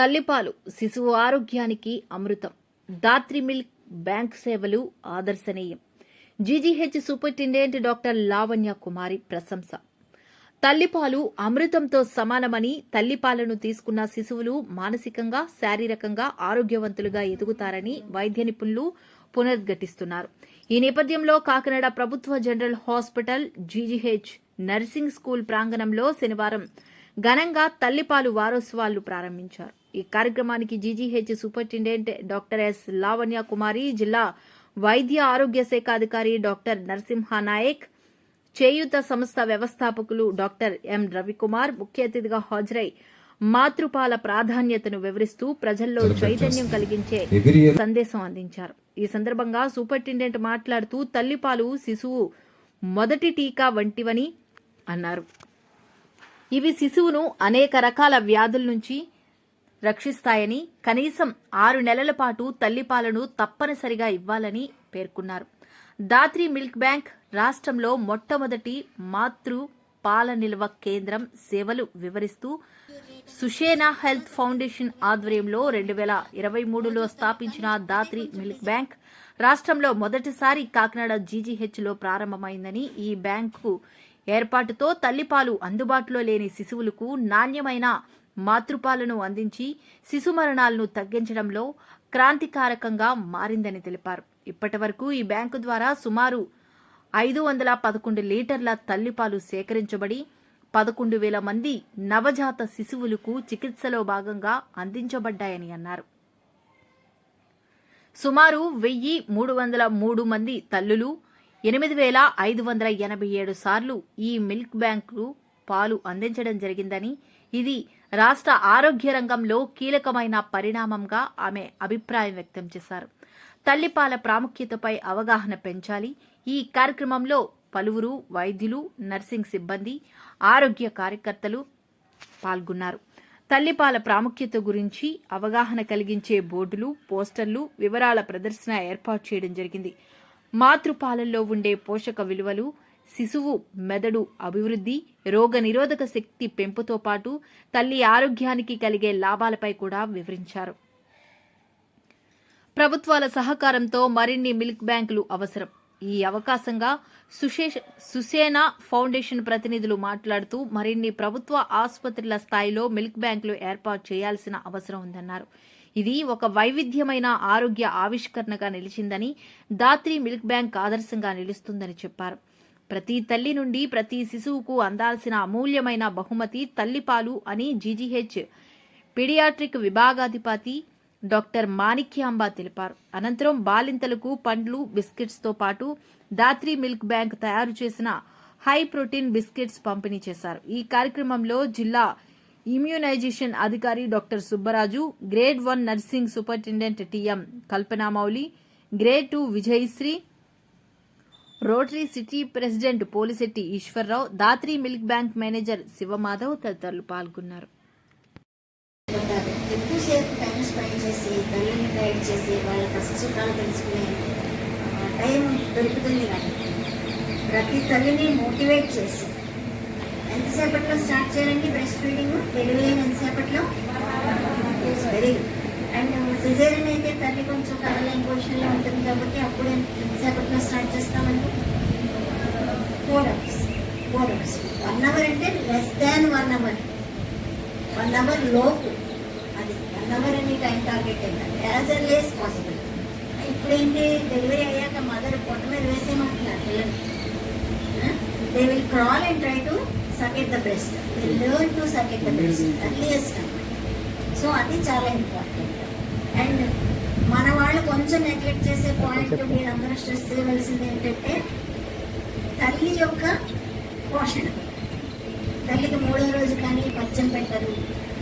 తల్లిపాలు శిశువు ఆరోగ్యానికి అమృతం. దాత్రి మిల్క్ బ్యాంక్ సేవలు ఆదర్శనీయం. GGH superintendent doctor Lavanya Kumari ప్రశంస. తల్లిపాలు అమృతంతో సమానమని తల్లిపాలను తీసుకున్న శిశువులు మానసికంగా శారీరకంగా ఆరోగ్యవంతులుగా ఎదుగుతారని వైద్య నిపుణులు పునర్ఘటిస్తున్నారు ఈ నేపథ్యంలో కాకినాడ ప్రభుత్వ general hospital GGH nursing school ప్రాంగణంలో శనివారం ఘనంగా తల్లిపాలు వారోత్సవాలు ప్రారంభించారు. ఈ కార్యక్రమానికి GGH superintendent doctor S Lavanya Kumari జిల్లా వైద్య ఆరోగ్య శాఖ అధికారి డాక్టర్ నరసింహ నాయక్ చేయూత సంస్థ వ్యవస్థాపకులు డాక్టర్ ఎం రవికుమార్ ముఖ్య అతిథిగా హాజరై మాతృపాల ప్రాధాన్యతను వివరిస్తూ ప్రజల్లో చైతన్యం కలిగించే సందేశం అందించారు. ఈ సందర్భంగా సూపరింటెండెంట్ మాట్లాడుతూ తల్లిపాలు శిశువు మొదటి టీకా వంటివని అన్నారు. ఇవి శిశువును అనేక రకాల వ్యాధుల నుంచి రక్షిస్తాయని కనీసం ఆరు నెలల పాటు తల్లిపాలను తప్పనిసరిగా ఇవ్వాలని పేర్కొన్నారు. దాత్రి మిల్క్ బ్యాంక్ రాష్ట్రంలో మొట్టమొదటి మాతృ పాల నిల్వ కేంద్రం సేవలు వివరిస్తూ సుషేనా హెల్త్ ఫౌండేషన్ ఆధ్వర్యంలో రెండు వేల ఇరవై మూడులో స్థాపించిన దాత్రి మిల్క్ బ్యాంక్ రాష్ట్రంలో మొదటిసారి కాకినాడ జీజీహెచ్లో ప్రారంభమైందని ఈ బ్యాంకు ఏర్పాటుతో తల్లిపాలు అందుబాటులో లేని శిశువులకు నాణ్యమైన మాతృపాలను అందించి శిశు మరణాలను తగ్గించడంలో క్రాంతికారకంగా మారిందని తెలిపారు. ఇప్పటి వరకు ఈ బ్యాంకు ద్వారా సుమారు ఐదు వందల పదకొండు లీటర్ల తల్లిపాలు సేకరించబడి పదకొండు వేల మంది నవజాత శిశువులకు చికిత్సలో భాగంగా అందించబడ్డాయని అన్నారు. సుమారు వెయ్యి మూడు వందల మూడు మంది తల్లులు ఎనిమిది వేల ఐదు వందల ఎనభై ఏడు సార్లు ఈ మిల్క్ బ్యాంకు పాలు అందించడం జరిగిందని ఇది రాష్ట్ర ఆరోగ్య రంగంలో కీలకమైన పరిణామంగా ఆమె అభిప్రాయం వ్యక్తం చేశారు. తల్లిపాల ప్రాముఖ్యతపై అవగాహన పెంచాలి. ఈ కార్యక్రమంలో పలువురు వైద్యులు నర్సింగ్ సిబ్బంది ఆరోగ్య కార్యకర్తలు పాల్గొన్నారు. తల్లిపాల ప్రాముఖ్యత గురించి అవగాహన కలిగించే బోర్డులు పోస్టర్లు వివరాల ప్రదర్శన ఏర్పాటు చేయడం జరిగింది. మాతృపాలల్లో ఉండే పోషక విలువలు శిశువు మెదడు అభివృద్ధి రోగ నిరోధక శక్తి పెంపుతో పాటు తల్లి ఆరోగ్యానికి కలిగే లాభాలపై కూడా వివరించారు. ప్రభుత్వాల సహకారంతో మరిన్ని మిల్క్ బ్యాంకులు అవసరం. ఈ అవకాశంగా సుశేష సుసేనా ఫౌండేషన్ ప్రతినిధులు మాట్లాడుతూ మరిన్ని ప్రభుత్వ ఆసుపత్రుల స్థాయిలో మిల్క్ బ్యాంకులు ఏర్పాటు చేయాల్సిన అవసరం ఉందన్నారు. ఇది ఒక వైవిధ్యమైన ఆరోగ్య ఆవిష్కరణగా నిలిచిందని దాత్రి మిల్క్ బ్యాంక్ ఆదర్శంగా నిలుస్తుందని చెప్పారు. ప్రతి తల్లి నుండి ప్రతి శిశువుకు అందాల్సిన అమూల్యమైన బహుమతి తల్లిపాలు అని జీజీహెచ్ పీడియాట్రిక్ విభాగాధిపతి డాక్టర్ మాణిక్యాంబ తెలిపారు. అనంతరం బాలింతలకు పండ్లు బిస్కెట్స్తో పాటు దాత్రి మిల్క్ బ్యాంక్ తయారు చేసిన హై ప్రోటీన్ బిస్కెట్స్ పంపిణీ చేశారు. ఈ కార్యక్రమంలో జిల్లా ఇమ్యూనైజేషన్ అధికారి doctor Subbaraju grade one nursing superintendent TM Kalpanamouli grade two Vijayasri rotary city president Polisetti Eswararao Dhatri milk bank manager Sivamadhav తదితరులు పాల్గొన్నారు. ఎక్కువసేపు టైం స్పెండ్ చేసి తల్లిని గైడ్ చేసి వాళ్ళ తెలుసుకునే టైం దొరుకుతుంది కానీ ప్రతి తల్లిని మోటివేట్ చేసి ఎంతసేపట్లో స్టార్ట్ చేయాలండి బ్రెస్ట్ ఫీడింగ్? డెలివరీ అయిన ఎంతసేపట్లో వెరీ అండ్ సిజేరియన్ అయితే కొంచెం కదలేని పొజిషన్లో ఉంటుంది కాబట్టి అప్పుడు ఎంతసేపట్లో స్టార్ట్ చేస్తామండి. Four hours four hours one hour అంటే less than one hour one hour లోపు. అది వన్ అవర్ అని టైం టార్గెట్ ఏంటంటే యాజ్ ఎర్లీ యాజ్ పాసిబుల్ ఇప్పుడేంటి డెలివరీ అయ్యాక మదర్ పొట్ట మీద వేసేయమంటున్నారు పిల్లలు. They will crawl and try to suckle the best they learn to suckle the breast earliest so అది చాలా ఇంపార్టెంట్ అండ్ మన వాళ్ళు కొంచెం నెగ్లెక్ట్ చేసే పాయింట్ మీరందరూ స్ట్రెస్ చేయవలసింది ఏంటంటే తల్లి యొక్క పోషణ. తల్లికి మూడో రోజు కానీ పచ్చం పెట్టరు.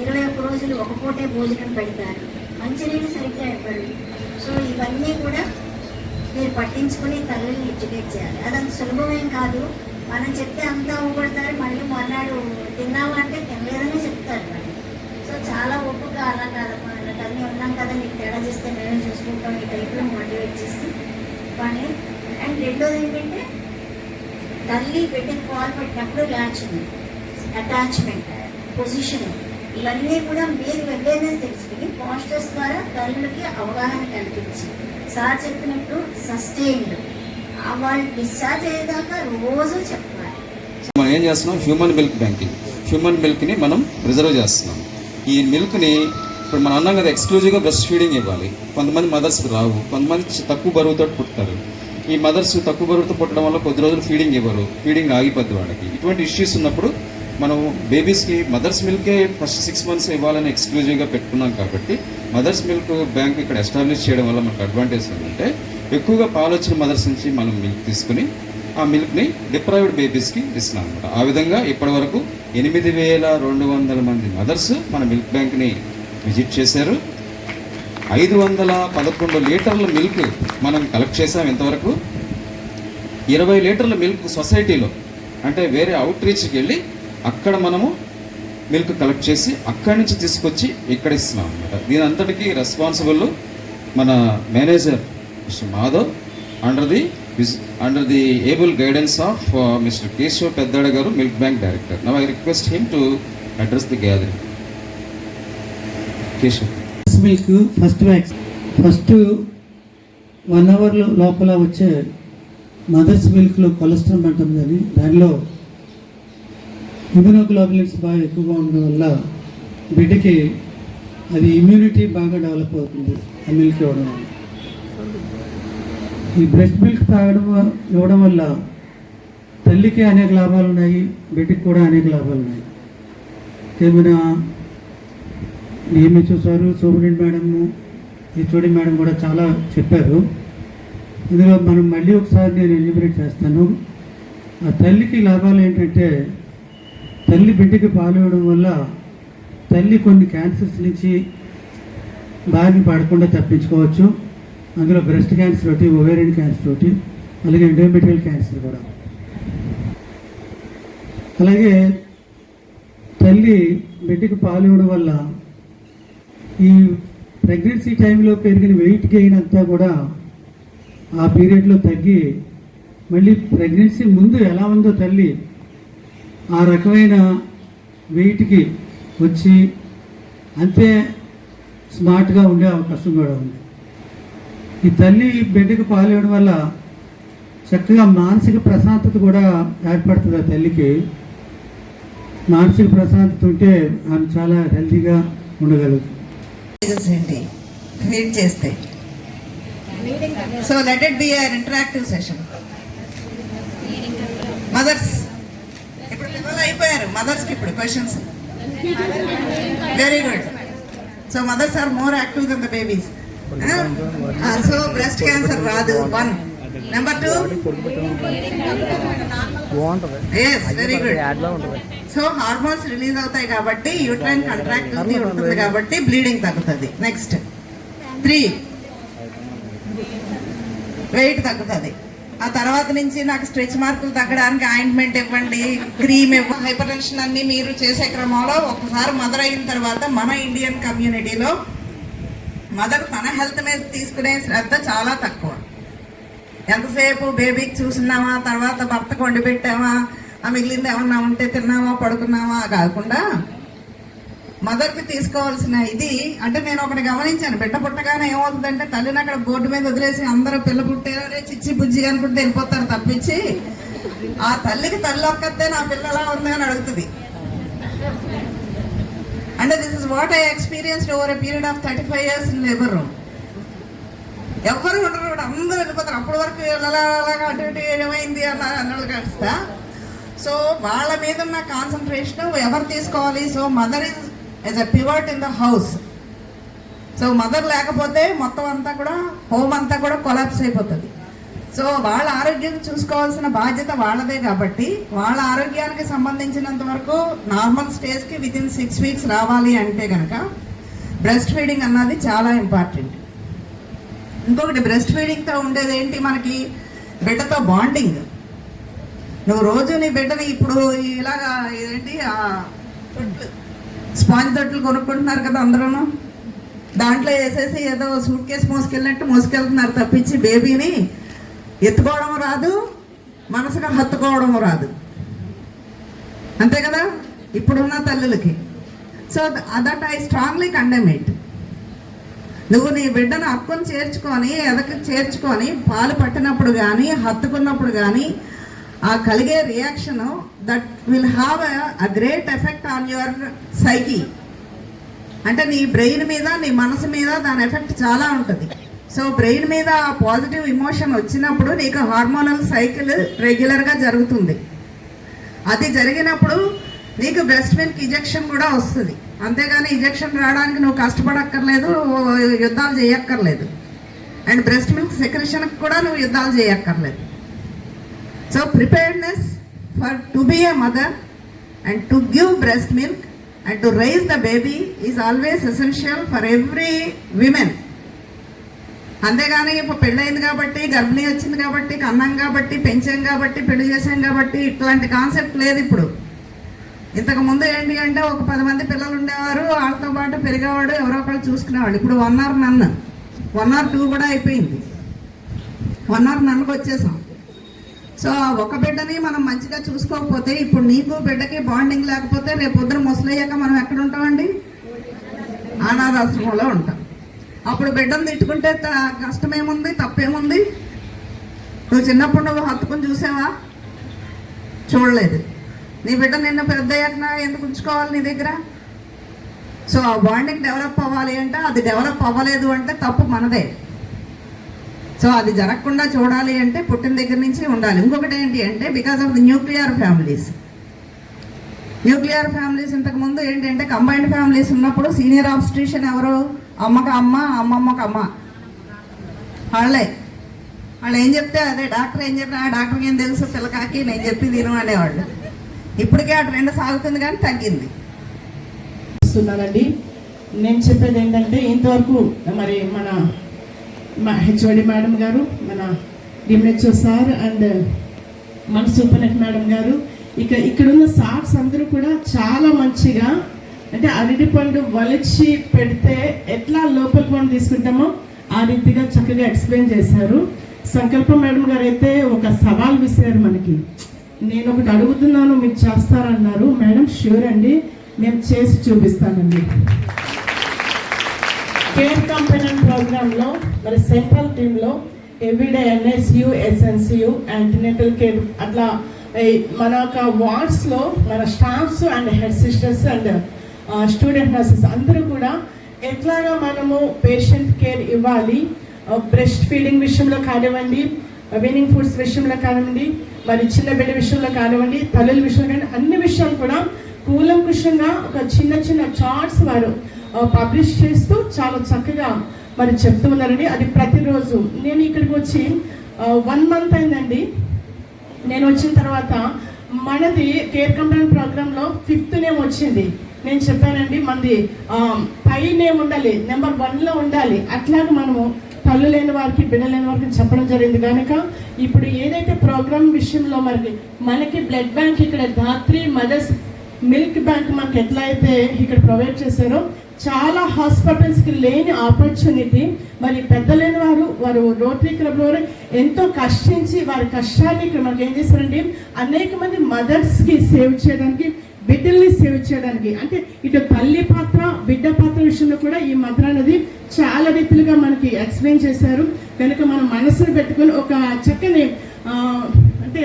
ఇరవై ఒక్క రోజులు ఒక పూటే భోజనం పెడతారు. మంచినీళ్ళు సరిగ్గా ఇవ్వరు. సో ఇవన్నీ కూడా మీరు పట్టించుకొని తల్లిని ఎడ్యుకేట్ చేయాలి. అదంత సులభమేం కాదు. మనం చెప్తే అంతా ఊపడతారు మళ్ళీ మొన్నాడు తిన్నావా అంటే తినలేదని చెప్తారు. సో చాలా ఓపిక అలా కాదమ్మా. తల్లి అన్నీ ఉన్నాం కదా నీకు తేడా చేస్తే మేమే చూసుకుంటాం ఈ టైప్లో మోటివేట్ చేసి పని అండ్ రెండోది ఏంటంటే తల్లి బిడ్డకి కాల్ పెట్టినప్పుడు లాచింగ్ అటాచ్మెంట్ పొజిషన్ ఇవన్నీ కూడా మీరు అవేర్నెస్ తెలుసుకుని పోస్టర్స్ ద్వారా తల్లులకి అవగాహన కల్పించి సార్ చెప్పినట్టు సస్టైన్డ్ వాళ్ళు డిశ్చార్జ్ అయ్యేదాకా రోజు చెప్పాలి. మనం ఏం చేస్తున్నాం? హ్యూమన్ మిల్క్ బ్యాంకింగ్ హ్యూమన్ మిల్క్ని మనం రిజర్వ్ చేస్తున్నాం. ఈ మిల్క్ని ఇప్పుడు మనం అన్నాం కదా ఎక్స్క్లూజివ్గా బ్రెస్ట్ ఫీడింగ్ ఇవ్వాలి. కొంతమంది మదర్స్ రావు. కొంతమంది తక్కువ బరువుతో పుడతారు. ఈ మదర్స్ తక్కువ బరువుతో పుట్టడం వల్ల కొద్ది రోజులు ఫీడింగ్ ఇవ్వరు. ఫీడింగ్ ఆగిపోద్ది వాళ్ళకి. ఇటువంటి ఇష్యూస్ ఉన్నప్పుడు మనం బేబీస్కి మదర్స్ మిల్కే ఫస్ట్ సిక్స్ మంత్స్ ఇవ్వాలని ఎక్స్క్లూజివ్గా పెట్టుకున్నాం కాబట్టి మదర్స్ మిల్క్ బ్యాంక్ ఇక్కడ ఎస్టాబ్లిష్ చేయడం వల్ల మనకు అడ్వాంటేజ్ ఏంటంటే ఎక్కువగా పాలు వచ్చిన మదర్స్ నుంచి మనం మిల్క్ తీసుకుని ఆ మిల్క్ని డిప్రైవ్డ్ బేబీస్కి ఇస్తున్నాం అనమాట ఆ విధంగా ఇప్పటి వరకు ఎనిమిది వేల రెండు వందల మంది మదర్స్ మన మిల్క్ బ్యాంక్ని విజిట్ చేశారు. ఐదు వందల పదకొండు లీటర్ల మిల్క్ మనం కలెక్ట్ చేసాం ఇంతవరకు. ఇరవై లీటర్ల మిల్క్ సొసైటీలో అంటే వేరే అవుట్ రీచ్కి వెళ్ళి అక్కడ మనము మిల్క్ కలెక్ట్ చేసి అక్కడి నుంచి తీసుకొచ్చి ఇక్కడ ఇస్తున్నాం అనమాట దీని అంతటికీ రెస్పాన్సిబుల్ మన manager mister Madhav under the under the able guidance of mister Keshav Peddada గారు milk bank director. Now I request him to address the gathering milk first vax first one hour లోపల వచ్చే mothers మిల్క్లో cholesterol అంటాం కానీ దానిలో immunoglobulins బాగా ఎక్కువగా ఉండడం వల్ల బిడ్డకి అది ఇమ్యూనిటీ బాగా డెవలప్ అవుతుంది ఆ మిల్క్ ఇవ్వడం వల్ల. ఈ బ్రెస్ట్ మిల్క్ తాగడం ఇవ్వడం వల్ల తల్లికి అనేక లాభాలు ఉన్నాయి బిడ్డకి కూడా అనేక లాభాలు ఉన్నాయి. ఏమైనా ఏమి చూసారు సోమరెడ్డి మేడము హెచ్ఓడి మేడం కూడా చాలా చెప్పారు. ఇందులో మనం మళ్ళీ ఒకసారి నేను ఎలిమినేట్ చేస్తాను. ఆ తల్లికి లాభాలు ఏంటంటే తల్లి బిడ్డకి పాలు ఇవ్వడం వల్ల తల్లి కొన్ని క్యాన్సర్స్ నుంచి బారిన పడకుండా తప్పించుకోవచ్చు. అందులో బ్రెస్ట్ క్యాన్సర్ ఒకటి ఓవేరియన్ క్యాన్సర్ ఒకటి అలాగే ఎండోమెట్రియల్ క్యాన్సర్ కూడా. అలాగే తల్లి బిడ్డకి పాలు ఇవ్వడం వల్ల ఈ ప్రెగ్నెన్సీ టైంలో పెరిగిన వెయిట్ గెయిన్ అంతా కూడా ఆ పీరియడ్లో తగ్గి మళ్ళీ ప్రెగ్నెన్సీ ముందు ఎలా ఉందో తల్లి ఆ రకమైన వెయిట్కి వచ్చి అంతే స్మార్ట్గా ఉండే అవకాశం కూడా ఉంది. ఈ తల్లి బిడ్డకు పాలు ఇవ్వడం వల్ల చక్కగా మానసిక ప్రశాంతత కూడా ఏర్పడుతుంది ఆ తల్లికి. మానసిక ప్రశాంతత ఉంటే ఆమె చాలా హెల్తీగా ఉండగలుగుతుంది. ఏంటి? రీడ్ చేస్తే. So let it be an interactive session mothers ఇప్పుడు పిల్లలు అయిపోయారు. మదర్స్కి ఇప్పుడు questions very good so mothers are more active than the babies so breast cancer రాదు. One number two so hormones release అవుతాయి కాబట్టి యూట్రైన్ కంట్రాక్టివిటీ ఉంటుంది. కాబట్టి బ్లీడింగ్ తగ్గుతుంది. నెక్స్ట్ త్రీ వెయిట్ తగ్గుతుంది. ఆ తర్వాత నుంచి నాకు స్ట్రెచ్ మార్కులు తగ్గడానికి ఆయింట్మెంట్ ఇవ్వండి క్రీమ్ ఇవ్వండి హైపర్ టెన్షన్ అన్ని మీరు చేసే క్రమంలో ఒకసారి మదర్ అయిన తర్వాత మన ఇండియన్ కమ్యూనిటీలో మదర్ తన హెల్త్ మీద తీసుకునే శ్రద్ధ చాలా తక్కువ. ఎంతసేపు బేబీకి చూసినామా తర్వాత భర్తకు వండి పెట్టామా ఆ మిగిలింది ఏమన్నా ఉంటే తిన్నామా పడుకున్నామా కాకుండా మదర్కి తీసుకోవాల్సిన ఇది అంటే నేను ఒకటి గమనించాను బిడ్డ పుట్టగానే ఏమవుతుందంటే తల్లిని అక్కడ బోర్డు మీద వదిలేసి అందరూ పిల్ల పుట్టారే చిచ్చి బుజ్జి అనుకుంటే వెళ్ళిపోతారు తప్పించి ఆ తల్లికి తల్లి ఒక్కతే నా పిల్లలా ఉంది అని అడుగుతుంది. అంటే this is what I experienced over a period of thirty five years in labour room ఎవరు ఉండరు కూడా అందరూ వెళ్ళిపోతారు. అప్పటి వరకు అలాగా అటు ఇటు ఏమైంది అన్న అన్నది కలుస్తా సో వాళ్ళ మీద ఉన్న కాన్సన్ట్రేషన్ ఎవరు తీసుకోవాలి? So mother is as a pivot in the house so mother లేకపోతే మొత్తం అంతా కూడా హోమ్ అంతా కూడా కొలాప్స్ అయిపోతుంది. సో వాళ్ళ ఆరోగ్యం చూసుకోవాల్సిన బాధ్యత వాళ్ళదే కాబట్టి వాళ్ళ ఆరోగ్యానికి సంబంధించినంత వరకు నార్మల్ స్టేజ్కి విత్ ఇన్ సిక్స్ వీక్స్ రావాలి అంటే కనుక బ్రెస్ట్ ఫీడింగ్ అన్నది చాలా ఇంపార్టెంట్ ఇంకొకటి బ్రెస్ట్ ఫీడింగ్తో ఉండేది ఏంటి మనకి? బిడ్డతో బాండింగ్ నువ్వు రోజు నీ బిడ్డని ఇప్పుడు ఇలాగా ఇదేంటి ఆ స్పాంజ్ తొట్టులు కొనుక్కుంటున్నారు కదా అందరూ దాంట్లో వేసేసి ఏదో సూట్ కేసు మోసుకెళ్ళినట్టు మోసుకెళ్తున్నారు తప్పించి బేబీని ఎత్తుకోవడం రాదు మనసుగా హత్తుకోవడం రాదు. అంతే కదా? ఇప్పుడున్న తల్లులకి. So that I strongly condemn it నువ్వు నీ బిడ్డను అక్కను చేర్చుకొని ఎదకు చేర్చుకొని పాలు పట్టినప్పుడు కానీ హత్తుకున్నప్పుడు కానీ ఆ కలిగే reaction that will have a great effect on your psyche అంటే నీ బ్రెయిన్ మీద నీ మనసు మీద దాని ఎఫెక్ట్ చాలా ఉంటుంది. సో బ్రెయిన్ మీద ఆ పాజిటివ్ ఇమోషన్ వచ్చినప్పుడు నీకు హార్మోనల్ సైకిల్ రెగ్యులర్గా జరుగుతుంది. అది జరిగినప్పుడు నీకు బ్రెస్ట్ మిల్క్ ఇంజెక్షన్ కూడా వస్తుంది. అంతేగాని ఇంజెక్షన్ రావడానికి నువ్వు కష్టపడక్కర్లేదు యుద్ధాలు చేయక్కర్లేదు. అండ్ బ్రెస్ట్ మిల్క్ సెక్రెషన్కి కూడా నువ్వు యుద్ధాలు చేయక్కర్లేదు. So preparedness for to be a mother and to give breast milk and to raise the baby is always essential for every women అంతేగాని ఇప్పుడు పెళ్ళయింది కాబట్టి గర్భిణీ వచ్చింది కాబట్టి కన్నాం కాబట్టి పెంచాం కాబట్టి పెళ్ళి చేసాం కాబట్టి ఇట్లాంటి కాన్సెప్ట్ లేదు ఇప్పుడు. ఇంతకు ముందు ఏంటి అంటే ఒక పది మంది పిల్లలు ఉండేవారు వాళ్ళతో పాటు పెరిగేవాడు ఎవరో ఒకరు చూసుకునేవాళ్ళు ఇప్పుడు వన్ అవర్ నన్ను వన్ అవర్ టూ కూడా అయిపోయింది. వన్ అవర్ నన్నుకు వచ్చేసాం. సో ఒక బిడ్డని మనం మంచిగా చూసుకోకపోతే ఇప్పుడు నీకు బిడ్డకి బాండింగ్ లేకపోతే రేపు పొద్దున ముసలయ్యాక మనం ఎక్కడ ఉంటామండి? అనాథాశ్రమంలో ఉంటాం. అప్పుడు బిడ్డను తిట్టుకుంటే కష్టమేముంది? తప్పేముంది? నువ్వు చిన్నప్పుడు నువ్వు హత్తుకుని చూసావా? చూడలేదు. నీ బిడ్డ నిన్న పెద్ద ఎందుకు ఉంచుకోవాలి నీ దగ్గర? సో ఆ బాండింగ్ డెవలప్ అవ్వాలి అంటే అది డెవలప్ అవ్వలేదు అంటే తప్పు మనదే. సో అది జరగకుండా చూడాలి అంటే పుట్టిన దగ్గర నుంచి ఉండాలి. ఇంకొకటి ఏంటి అంటే because of the nuclear families nuclear families ఇంతకు ముందు ఏంటంటే కంబైన్డ్ ఫ్యామిలీస్ ఉన్నప్పుడు సీనియర్ ఆబ్స్ట్రిషన్ ఎవరు? అమ్మకి అమ్మ అమ్మమ్మకి అమ్మ. వాళ్ళే. వాళ్ళు ఏం చెప్తే అదే డాక్టర్ ఏం చెప్పినా "ఆ, డాక్టర్కి ఏం తెలుసు? పిల్లకాకి నేను చెప్పి తిను అనేవాళ్ళు. ఇప్పటికే అటు రెండు సాగుతుంది కానీ తగ్గింది. ఇస్తున్నానండి నేను చెప్పేది ఏంటంటే ఇంతవరకు మరి మన మా హెచ్ఓడి మేడం గారు మన డిఎంహెచ్ఓ సార్ అండ్ మన సూపర్నెట్ మేడం గారు ఇక ఇక్కడున్న సార్స్ అందరూ కూడా చాలా మంచిగా అంటే అరటి పండు వలిచి పెడితే ఎట్లా లోపలికి మనం తీసుకుంటామో ఆ రీతిగా చక్కగా ఎక్స్ప్లెయిన్ చేశారు. సంకల్ప మేడం గారు అయితే ఒక సవాల్ విసిరారు మనకి. నేను ఒకటి అడుగుతున్నాను మీరు చేస్తారన్నారు. మేడం ష్యూర్ అండి. మేము చేసి చూపిస్తానండి. కేర్ కంపెనీ ప్రోగ్రాంలో మరి సెంట్రల్ టీంలో everyday NSU SNCU antenatal care అట్లా మన యొక్క వార్డ్స్లో మన staffs and head sisters and student nurses అందరూ కూడా ఎట్లాగా మనము పేషెంట్ కేర్ ఇవ్వాలి? బ్రెస్ట్ ఫీడింగ్ విషయంలో కానివ్వండి వీనింగ్ ఫుడ్స్ విషయంలో కానివ్వండి మరి చిన్న బిడ్డ విషయంలో కానివ్వండి తల్లుల విషయంలో కానీ అన్ని విషయాలు కూడా కూలంకుషంగా ఒక చిన్న చిన్న చార్ట్స్ వారు పబ్లిష్ చేస్తూ చాలా చక్కగా మరి చెప్తూ ఉన్నారండి. అది ప్రతిరోజు. నేను ఇక్కడికి వచ్చి వన్ మంత్ అయిందండి. నేను వచ్చిన తర్వాత మనది కేర్ కంపెనీ ప్రోగ్రాంలో ఫిఫ్త్ నేమ్ వచ్చింది. నేను చెప్పానండి మనది పై నేమ్ ఉండాలి నెంబర్ వన్లో ఉండాలి. అట్లాగే మనము తల్లు లేని వారికి బిడ్డ లేని వారికి చెప్పడం జరిగింది. కనుక ఇప్పుడు ఏదైతే ప్రోగ్రామ్ విషయంలో మరి మనకి బ్లడ్ బ్యాంక్ ఇక్కడ ధాత్రి మదర్స్ మిల్క్ బ్యాంక్ మనకి ఎట్లా అయితే ఇక్కడ ప్రొవైడ్ చేశారో చాలా హాస్పిటల్స్కి లేని ఆపర్చునిటీ. మరి పెద్దలేని వారు వారు రోటరీ క్లబ్ వారు ఎంతో కష్టించి వారి కష్టాన్ని ఇక్కడ మనకి ఏం చేశారండి అనేక మంది మదర్స్కి సేవ్ చేయడానికి బిడ్డల్ని సేవ్ చేయడానికి. అంటే ఇటు తల్లి పాత్ర బిడ్డ పాత్ర విషయంలో కూడా ఈ మద్ర అనేది చాలా రీతిలుగా మనకి ఎక్స్ప్లెయిన్ చేశారు. కనుక మనం మనసును పెట్టుకొని ఒక చక్కని అంటే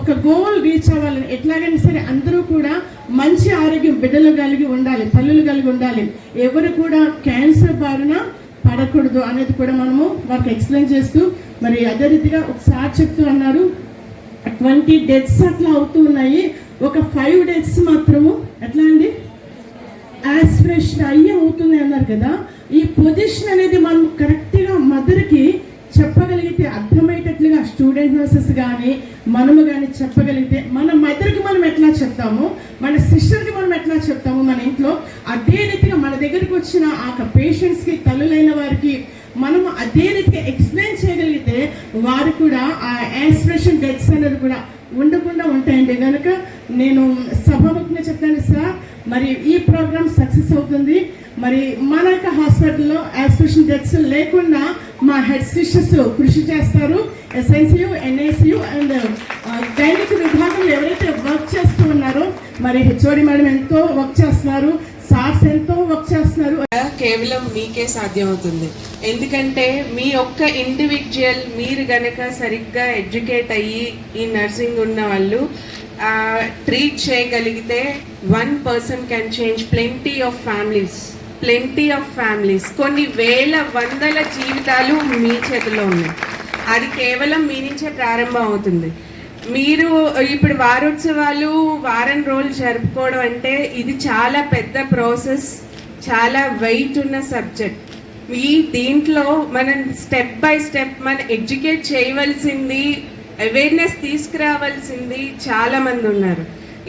ఒక గోల్ రీచ్ అవ్వాలని ఎట్లాగైనా సరే అందరూ కూడా మంచి ఆరోగ్యం బిడ్డలు కలిగి ఉండాలి తల్లులు కలిగి ఉండాలి. ఎవరు కూడా క్యాన్సర్ బారిన పడకూడదు అనేది కూడా మనము వారికి ఎక్స్ప్లెయిన్ చేస్తూ మరి అదే రీతిగా ఒకసారి చెప్తూ అన్నారు. ట్వంటీ డెత్స్ అట్లా అవుతూ ఉన్నాయి. ఒక ఫైవ్ డేస్ మాత్రము ఎట్లా అండి? ఆస్పిరేషన్ అయ్యి అవుతుంది అన్నారు కదా. ఈ పొజిషన్ అనేది మనం కరెక్ట్గా మదర్కి చెప్పగలిగితే అర్థమయ్యేటట్లుగా స్టూడెంట్ నర్సెస్ కానీ మనము కానీ చెప్పగలిగితే మన మదర్కి మనం ఎట్లా చెప్తాము? మన సిస్టర్కి మనం ఎట్లా చెప్తాము మన ఇంట్లో? అదే రీతిగా మన దగ్గరికి వచ్చిన ఆ పేషెంట్స్కి తల్లులైన వారికి మనం అదే రీతిగా ఎక్స్ప్లెయిన్ చేయగలిగితే వారు కూడా ఆ యాస్పిరేషన్ డెత్స్ అనేది కూడా ఉండకుండా ఉంటాయండి. కనుక నేను సభాముఖంగా చెప్తాను సార్. మరి ఈ ప్రోగ్రామ్ సక్సెస్ అవుతుంది. మరి మన యొక్క హాస్పిటల్లో యాస్పిరేషన్ డెత్స్ లేకుండా మా హెడ్ సిస్టర్స్ కృషి చేస్తారు. ఎస్ఐసియు ఎన్ఐసియు అండ్ దైనిక విభాగంలో ఎవరైతే వర్క్ చేస్తూ ఉన్నారో మరి హెచ్ఓడి మేడం ఎంతో వర్క్ చేస్తున్నారు. సార్స్ ఎంతో వర్క్ చేస్తున్నారు. కేవలం మీకే సాధ్యమవుతుంది. ఎందుకంటే మీ ఒక్క ఇండివిజువల్ మీరు గనక సరిగ్గా ఎడ్యుకేట్ అయ్యి ఈ నర్సింగ్ ఉన్న వాళ్ళు ట్రీట్ చేయగలిగితే one person can change plenty of families plenty of families కొన్ని వేల వందల జీవితాలు మీ చేతిలో ఉన్నాయి. అది కేవలం మీ నుంచే ప్రారంభం అవుతుంది. మీరు ఇప్పుడు వారోత్సవాలు వారం రోజులు జరుపుకోవడం అంటే ఇది చాలా పెద్ద ప్రాసెస్ చాలా వెయిట్ ఉన్న సబ్జెక్ట్ ఈ దీంట్లో మనం స్టెప్ బై స్టెప్ మనం ఎడ్యుకేట్ చేయవలసింది అవేర్నెస్ తీసుకురావాల్సింది చాలా మంది ఉన్నారు.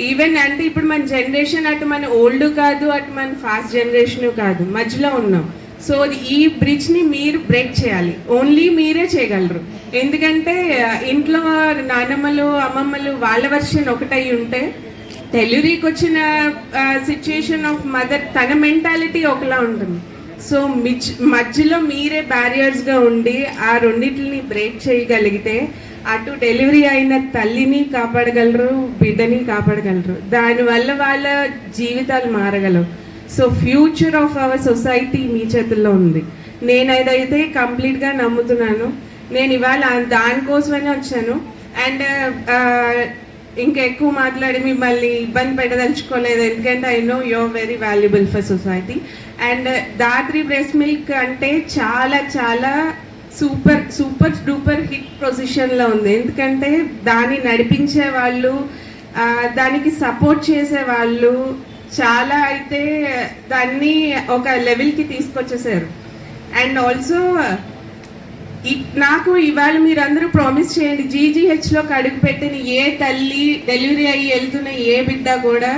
ఈవెన్ అంటే ఇప్పుడు మన జనరేషన్ అటు మన ఓల్డ్ కాదు అటు మన ఫాస్ట్ జనరేషన్ కాదు మధ్యలో ఉన్నాం. సో ఈ బ్రిడ్జ్ని మీరు బ్రేక్ చేయాలి. ఓన్లీ మీరే చేయగలరు. ఎందుకంటే uh, ఇంట్లో నానమ్మలు అమ్మమ్మలు వాళ్ళ వర్షన్ ఒకటై ఉంటే డెలివరీకి వచ్చిన సిచ్యుయేషన్ ఆఫ్ మదర్ తన మెంటాలిటీ ఒకలా ఉంటుంది. సో మిచ్ మధ్యలో మీరే బ్యారియర్స్గా ఉండి ఆ రెండింటిని బ్రేక్ చేయగలిగితే అటు డెలివరీ అయిన తల్లిని కాపాడగలరు బిడ్డని కాపాడగలరు. దానివల్ల వాళ్ళ జీవితాలు మారగలవు. So future of our society మీ చేతుల్లో ఉంది. నేను అదైతే కంప్లీట్గా నమ్ముతున్నాను. నేను ఇవాళ దానికోసమనే వచ్చాను. అండ్ ఇంకా ఎక్కువ మాట్లాడి మిమ్మల్ని ఇబ్బంది పెట్టదలుచుకోలేదు. ఎందుకంటే I know your very valuable for society and Dhatri breast milk అంటే చాలా చాలా సూపర్ సూపర్ డూపర్ హిట్ పొజిషన్లో ఉంది. ఎందుకంటే దాన్ని నడిపించే వాళ్ళు దానికి సపోర్ట్ చేసే వాళ్ళు చాలా అయితే దాన్ని ఒక లెవెల్కి తీసుకొచ్చేసారు. అండ్ ఆల్సో నాకు ఇవాళ మీరందరూ ప్రామిస్ చేయండి జీజీహెచ్లోకి అడుగుపెట్టిన అడుగు పెట్టిన ఏ తల్లి డెలివరీ అయ్యి వెళ్తున్న ఏ బిడ్డ కూడా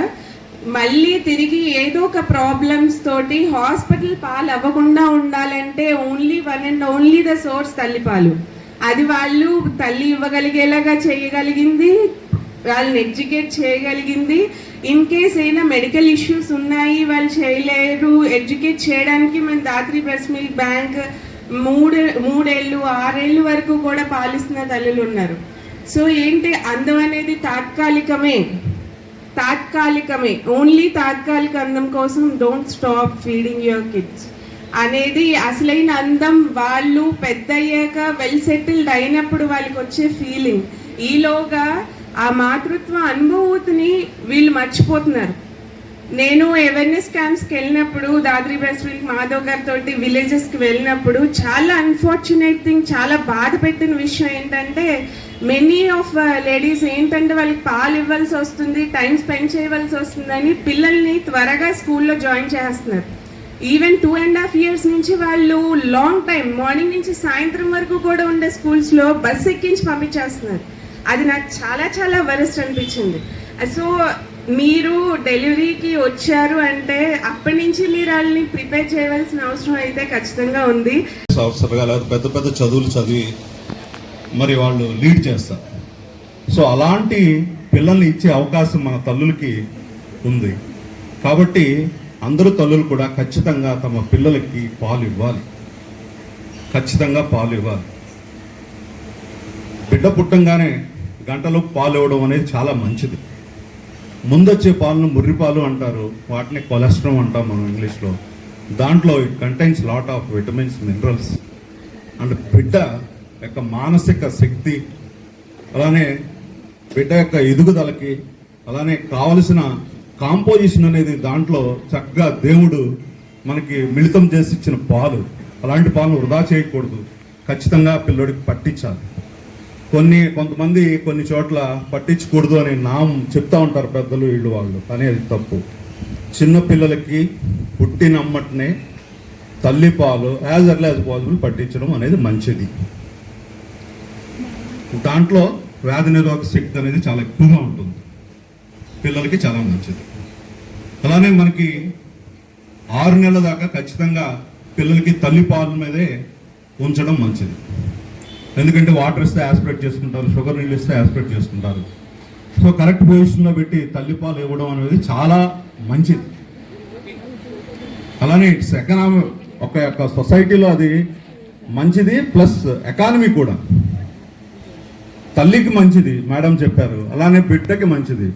మళ్ళీ తిరిగి ఏదో ఒక ప్రాబ్లమ్స్ తోటి హాస్పిటల్ పాలు అవ్వకుండా ఉండాలంటే only one and only the source తల్లిపాలు. అది వాళ్ళు తల్లి ఇవ్వగలిగేలాగా చేయగలిగింది వాళ్ళని ఎడ్యుకేట్ చేయగలిగింది. ఇన్ కేస్ అయినా మెడికల్ ఇష్యూస్ ఉన్నాయి వాళ్ళు చేయలేరు. ఎడ్యుకేట్ చేయడానికి మేము దాత్రి ప్రెస్ మిల్క్ బ్యాంక్ మూడు మూడేళ్ళు ఆరేళ్ళు వరకు కూడా పాలిస్తున్న తల్లులు ఉన్నారు. సో ఏంటి అందం అనేది తాత్కాలికమే. తాత్కాలికమే. ఓన్లీ తాత్కాలిక అందం కోసం don't stop feeding your kids అనేది అసలైన అందం వాళ్ళు పెద్ద అయ్యాక వెల్ సెటిల్డ్ అయినప్పుడు వాళ్ళకి వచ్చే ఫీలింగ్ ఈలోగా ఆ మాతృత్వ అనుభూతిని వీళ్ళు మర్చిపోతున్నారు. నేను అవేర్నెస్ క్యాంప్స్కి వెళ్ళినప్పుడు దాద్రి బ్రెస్ట్ మిల్క్ మాధవ్ గారితో విలేజెస్కి వెళ్ళినప్పుడు చాలా అన్ఫార్చునేట్ థింగ్ చాలా బాధ పెట్టిన విషయం ఏంటంటే మెనీ ఆఫ్ లేడీస్ ఏంటంటే వాళ్ళకి పాలు ఇవ్వాల్సి వస్తుంది టైం స్పెండ్ చేయవలసి వస్తుందని పిల్లల్ని త్వరగా స్కూల్లో జాయిన్ చేస్తున్నారు. Even two and half years నుంచి వాళ్ళు లాంగ్ టైం మార్నింగ్ నుంచి సాయంత్రం వరకు కూడా ఉండే స్కూల్స్లో బస్ ఎక్కించి పంపించేస్తున్నారు. అది నాకు చాలా చాలా వరస్ట్ అనిపించింది. సో మీరు డెలివరీకి వచ్చారు అంటే అప్పటి నుంచి మీరు వాళ్ళని ప్రిపేర్ చేయవలసిన అవసరం అయితే ఖచ్చితంగా ఉంది. అవసరంగా లేదా పెద్ద పెద్ద చదువులు చదివి మరి వాళ్ళు లీడ్ చేస్తారు. సో అలాంటి పిల్లల్ని ఇచ్చే అవకాశం మన తల్లులకి ఉంది. కాబట్టి అందరూ తల్లులు కూడా ఖచ్చితంగా తమ పిల్లలకి పాలు ఇవ్వాలి. ఖచ్చితంగా పాలు ఇవ్వాలి. బిడ్డ పుట్టంగానే గంటలో పాలు ఇవ్వడం అనేది చాలా మంచిది. ముందొచ్చే పాలను ముర్రి పాలు అంటారు. వాటిని కొలెస్ట్రాల్ అంటాం మనం ఇంగ్లీష్లో. దాంట్లో it contains lot of vitamins minerals and బిడ్డ యొక్క మానసిక శక్తి అలానే బిడ్డ యొక్క ఎదుగుదలకి అలానే కావలసిన కాంపోజిషన్ అనేది దాంట్లో చక్కగా దేవుడు మనకి మిళితం చేసి ఇచ్చిన పాలు. అలాంటి పాలు వృధా చేయకూడదు. ఖచ్చితంగా పిల్లోడికి పట్టించాలి. కొన్ని కొంతమంది కొన్ని చోట్ల పట్టించకూడదు అని నాం చెప్తా ఉంటారు పెద్దలు వీళ్ళు వాళ్ళు. కానీ అది తప్పు. చిన్నపిల్లలకి పుట్టినమ్మటనే తల్లిపాలు యాజ్ ఎర్లీ యాజ్ పాసిబుల్ పట్టించడం అనేది మంచిది. దాంట్లో వ్యాధి నిరోధక శక్తి అనేది చాలా ఎక్కువగా ఉంటుంది. పిల్లలకి చాలా మంచిది. అలానే మనకి ఆరు నెలల దాకా ఖచ్చితంగా పిల్లలకి తల్లి పాలు మీదే ఉంచడం మంచిది. ఎందుకంటే వాటర్ ఇస్తే యాస్పిరేట్ చేసుకుంటారు షుగర్ నీళ్ళు ఇస్తే యాస్పిరేట్ చేసుకుంటారు. సో కరెక్ట్ పొజిషన్లో పెట్టి తల్లిపాలు ఇవ్వడం అనేది చాలా మంచిది. అలానే ఇట్స్ ఎకనామి ఒక యొక్క సొసైటీలో అది మంచిది ప్లస్ ఎకానమీ కూడా. తల్లికి మంచిది మేడం చెప్పారు. అలానే బిడ్డకి మంచిది.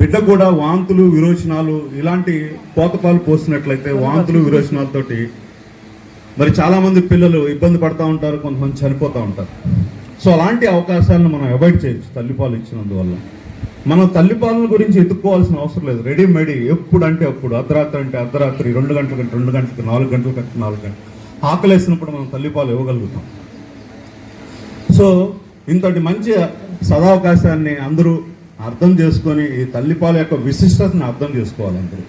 బిడ్డ కూడా వాంతులు విరోచనాలు ఇలాంటి పోతపాలు పోసినట్లయితే వాంతులు విరోచనాలతోటి మరి చాలామంది పిల్లలు ఇబ్బంది పడుతూ ఉంటారు కొంతమంది చనిపోతూ ఉంటారు. సో అలాంటి అవకాశాలను మనం అవాయిడ్ చేయొచ్చు తల్లిపాలు ఇచ్చినందువల్ల. మనం తల్లిపాలన గురించి ఎత్తుక్కోవాల్సిన అవసరం లేదు. రెడీమేడ్ ఎప్పుడు అంటే అప్పుడు. అర్ధరాత్రి అంటే అర్ధరాత్రి రెండు గంటలకి రెండు గంటలకి నాలుగు గంటలకి నాలుగు గంటలు ఆకలేసినప్పుడు మనం తల్లిపాలు ఇవ్వగలుగుతాం. సో ఇంతటి మంచి సదావకాశాన్ని అందరూ అర్థం చేసుకొని ఈ తల్లిపాల యొక్క విశిష్టతను అర్థం చేసుకోవాలి అందరూ.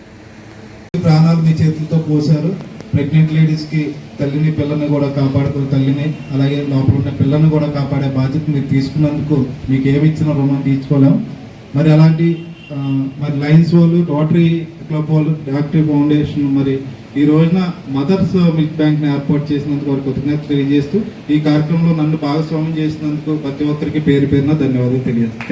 ప్రాణాలు మీ చేతులతో పోశారు. ప్రెగ్నెంట్ లేడీస్కి తల్లిని పిల్లని కూడా కాపాడుకుని తల్లిని అలాగే లోపల ఉన్న పిల్లని కూడా కాపాడే బాధ్యత మీరు తీసుకున్నందుకు మీకు ఏమి ఇచ్చిన రుణం తీసుకోలేం మరి అలాంటి మరి లయన్స్ వాళ్ళు రోటరీ క్లబ్ వాళ్ళు డాక్టరీ ఫౌండేషన్ మరి ఈ రోజున మదర్స్ మిల్క్ బ్యాంక్ని ఏర్పాటు చేసినందుకు వారికి కృతజ్ఞత తెలియజేస్తూ ఈ కార్యక్రమంలో నన్ను భాగస్వామ్యం చేసినందుకు ప్రతి ఒక్కరికి పేరు పేరున ధన్యవాదాలు తెలియజేస్తాను